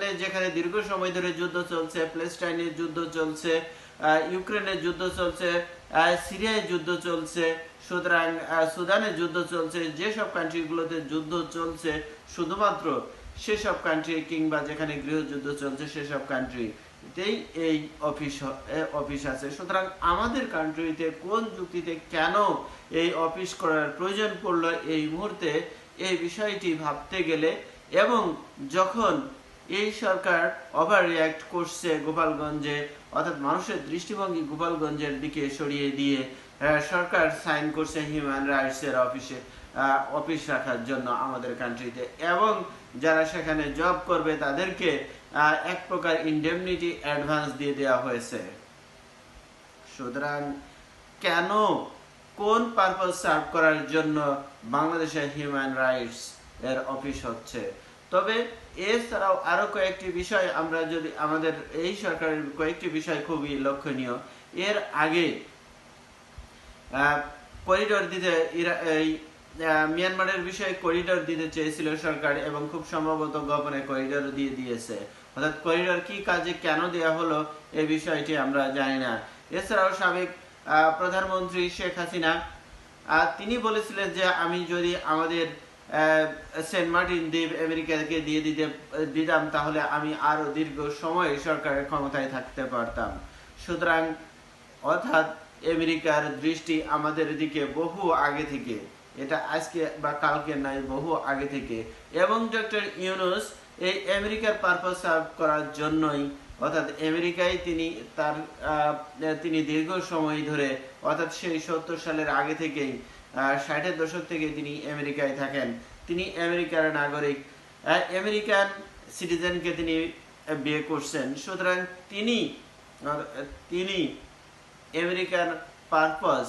গাজানে যেখানে দীর্ঘ সময় ধরে যুদ্ধ চলছে প্লেস্টাইনের যুদ্ধ চলছে ইউক্রেনের যুদ্ধ চলছে সিরিয়ায় যুদ্ধ চলছে সুতরাং আহ, সুদানে যুদ্ধ চলছে যেসব কান্ট্রিগুলোতে যুদ্ধ চলছে শুধুমাত্র সেসব কান্ট্রি কিংবা যেখানে গৃহযুদ্ধ চলছে সেসব কান্ট্রিতেই এই অফিস অফিস আছে। সুতরাং আমাদের কান্ট্রিতে কোন যুক্তিতে কেন এই অফিস করার প্রয়োজন পড়ল এই মুহূর্তে এই বিষয়টি ভাবতে গেলে এবং যখন এই সরকার ওভার রিয়াক্ট করছে গোপালগঞ্জে, অর্থাৎ মানুষের দৃষ্টিভঙ্গি গোপালগঞ্জের দিকে সরিয়ে দিয়ে সরকার সাইন করছে হিউম্যান রাইটস এর অফিসে অফিস রাখার জন্য আমাদের কান্ট্রিতে এবং যারা সেখানে জব করবে, তাদেরকে এক প্রকার ইন্ডেমনিটি অ্যাডভান্স দিয়ে দেওয়া হয়েছে। সুতরাং কেন, কোন পারপাস সার্ভ করার জন্য বাংলাদেশের হিউম্যান রাইটস এর অফিস হচ্ছে? তবে এছাড়াও আরও কয়েকটি বিষয় আমরা যদি আমাদের এই সরকারের কয়েকটি বিষয় খুবই লক্ষণীয়। এর আগে করিডোর দিতে এই মিয়ানমারের বিষয়ে করিডোর দিতে চেয়েছিল সরকার এবং খুব সম্ভবত গোপনে করিডোর দিয়ে দিয়েছে। অর্থাৎ করিডোর কি কাজে কেন দেয়া হলো এই বিষয়টি আমরা জানি না। এছাড়াও সাবেক প্রধানমন্ত্রী শেখ হাসিনা তিনি বলেছিলেন যে আমি যদি আমাদের সেন্ট মার্টিন দ্বীপ আমেরিকাকে দিয়ে দিতে, দিতাম, তাহলে আমি আরও দীর্ঘ সময় সরকারের ক্ষমতায় থাকতে পারতাম। সুতরাং, অর্থাৎ আমেরিকার দৃষ্টি আমাদের দিকে বহু আগে থেকে, এটা আজকে বা কালকে নয় বহু আগে থেকে। এবং ডক্টর ইউনুস এই আমেরিকার পারপাস সার্ভ করার জন্যই, অর্থাৎ আমেরিকায় তিনি তার তিনি দীর্ঘ সময় ধরে, অর্থাৎ সেই সত্তর সালের আগে থেকেই ষাটের দশক থেকে তিনি আমেরিকায় থাকেন। তিনি আমেরিকার নাগরিক। আমেরিকান সিটিজেনকে তিনি বিয়ে করছেন। সুতরাং তিনি তিনি আমেরিকান পারপাস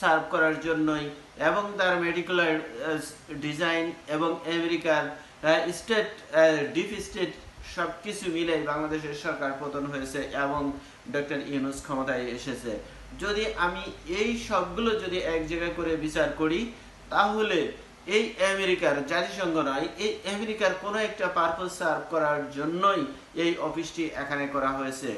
সার্ভ করার জন্যই এবং তার মেডিকুলার ডিজাইন এবং আমেরিকার স্টেট ডিপ স্টেট সব কিছু মিলে বাংলাদেশের সরকার পতন হয়েছে এবং ডক্টর ইউনুস ক্ষমতায় এসেছে। যদি আমি এই সবগুলো যদি এক জায়গায় করে বিচার করি, তাহলে এই আমেরিকার জাতিসংঘ নয়, এই আমেরিকার কোনো একটা পারপোজ সার্ভ করার জন্যই এই অফিসটি এখানে করা হয়েছে।